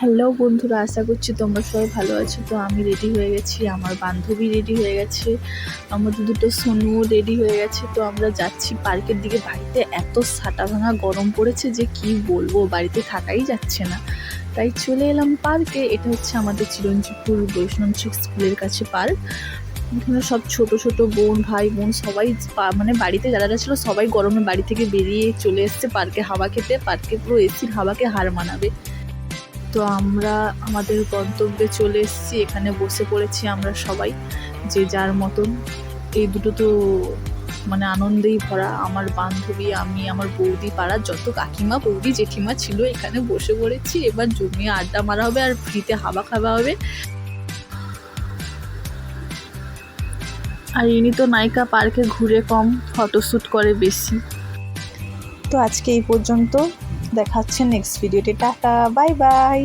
Hello বন্ধুরা, আশা করছি তোমরা সবাই ভালো আছো। তো আমি রেডি হয়ে গেছি, আমার বান্ধবী রেডি হয়ে গেছে, আমাদের দুটো সোনুও রেডি হয়ে গেছে। তো আমরা যাচ্ছি পার্কের দিকে। বাড়িতে এত সাটা ভাঙা গরম পড়েছে যে কি বলব, বাড়িতে থাকাই যাচ্ছে না। তাই চলে এলাম পার্কে। এটা হচ্ছে আমাদের চিরঞ্জীবপুর বৈষ্ণব স্কুলের কাছে পার্ক। এখানে সব ছোট ছোট বোন, ভাই, বোন সবাই মানে বাড়িতে যারা ছিল সবাই গরমে বাড়ি থেকে বেরিয়ে চলে এসছে পার্কে হাওয়া খেতে। পার্কে পুরো এসির হাওয়াকে হার মানাবে। তো আমরা আমাদের গন্তব্যে চলে এসেছি। এখানে বসে পড়েছি আমরা সবাই, যে যার মতন। এই দুটো তো মানে আনন্দেই ভরা। আমার বান্ধবী, আমি, আমার বৌদি পাড়ার যত কাকিমা, বৌদি জেঠিমা ছিল এখানে বসে পড়েছি। এবার জমিয়ে আড্ডা মারা হবে আর ফ্রিতে হাওয়া খাওয়া হবে। আর ইনি তো নায়িকা পার্কে ঘুরে কম, ফটোশ্যুট করে বেশি। তো আজকে এই পর্যন্ত। দেখাচ্ছে নেক্সট ভিডিওতে টাটা বাই বাই